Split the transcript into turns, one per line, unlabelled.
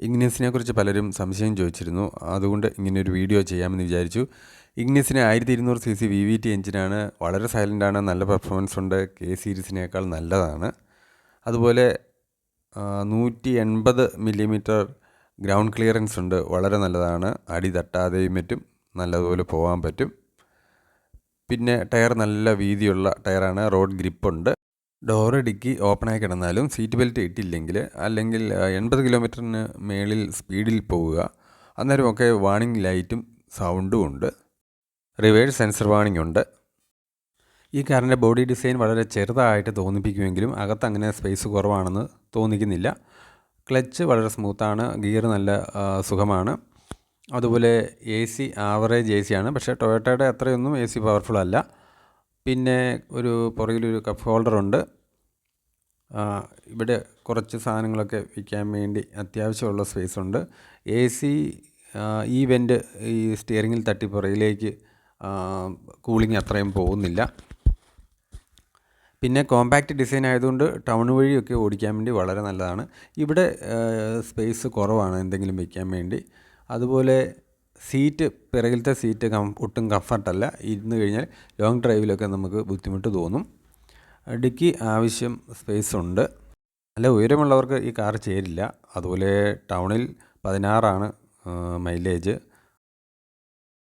ഇഗ്നിസിനെ കുറിച്ച് പലരും സംശയം ചോദിച്ചിരുന്നു. അതുകൊണ്ട് ഇങ്ങനെ ഒരു വീഡിയോ ചെയ്യാമെന്ന് വിചാരിച്ചു. ഇഗ്നിസിന് ആയിരത്തി ഇരുന്നൂറ് C C V V T എഞ്ചിനാണ്. വളരെ സൈലന്റാണ് നല്ല പെർഫോമൻസ് ഉണ്ട്. കെ സീരീസിനേക്കാൾ നല്ലതാണ്. അതുപോലെ നൂറ്റി എൺപത് മില്ലിമീറ്റർ ഗ്രൗണ്ട് ക്ലിയറൻസ് ഉണ്ട്. വളരെ നല്ലതാണ്. അടി തട്ടാതെയും പറ്റും. നല്ലതുപോലെ പോകാൻ പറ്റും. പിന്നെ ടയർ നല്ല വീതിയുള്ള ടയറാണ്. റോഡ് ഗ്രിപ്പുണ്ട് ഡോറ് ഇടുക്കി ഓപ്പണായി കിടന്നാലും സീറ്റ് ബെൽറ്റ് ഇട്ടില്ലെങ്കിൽ അല്ലെങ്കിൽ എൺപത് കിലോമീറ്ററിന് മേളിൽ സ്പീഡിൽ പോവുക. അന്നേരമൊക്കെ വാണിംഗ് ലൈറ്റും സൗണ്ടും ഉണ്ട്. റിവേഴ്സ് സെൻസർ വാണിംഗ് ഉണ്ട്. ഈ കാറിന്റെ ബോഡി ഡിസൈൻ വളരെ ചെറുതായിട്ട് തോന്നിപ്പിക്കുമെങ്കിലും അകത്ത് അങ്ങനെ സ്പേസ് കുറവാണെന്ന് തോന്നിക്കുന്നില്ല. ക്ലച്ച് വളരെ സ്മൂത്താണ് ഗിയർ നല്ല സുഖമാണ്. അതുപോലെ A C average A C ആണ്. പക്ഷേ ടൊയോട്ടയുടെ അത്രയൊന്നും എ സി പവർഫുൾ അല്ല. പിന്നെ ഒരു പുറകിലൊരു കപ്പ് ഹോൾഡറുണ്ട് ഇവിടെ കുറച്ച് സാധനങ്ങളൊക്കെ വയ്ക്കാൻ വേണ്ടി അത്യാവശ്യമുള്ള സ്പേസ് ഉണ്ട്. എ സി ഈ വെന്റ് ഈ സ്റ്റിയറിങ്ങിൽ തട്ടി പുറകിലേക്ക് കൂളിംഗ് അത്രയും പോകുന്നില്ല. പിന്നെ കോമ്പാക്റ്റ് ഡിസൈൻ ആയതുകൊണ്ട് ടൗൺ വഴിയൊക്കെ ഓടിക്കാൻ വേണ്ടി വളരെ നല്ലതാണ്. ഇവിടെ സ്പേസ് കുറവാണ് എന്തെങ്കിലും വയ്ക്കാൻ വേണ്ടി. അതുപോലെ സീറ്റ് പിറകിലത്തെ സീറ്റ് കം ഒട്ടും കംഫർട്ടല്ല ഇരുന്ന് കഴിഞ്ഞാൽ ലോങ് ഡ്രൈവിലൊക്കെ നമുക്ക് ബുദ്ധിമുട്ട് തോന്നും. ഡിക്കി ആവശ്യം സ്പേസ് ഉണ്ട്. നല്ല ഉയരമുള്ളവർക്ക് ഈ കാർ ചേരില്ല. അതുപോലെ ടൗണിൽ പതിനാറാണ് മൈലേജ്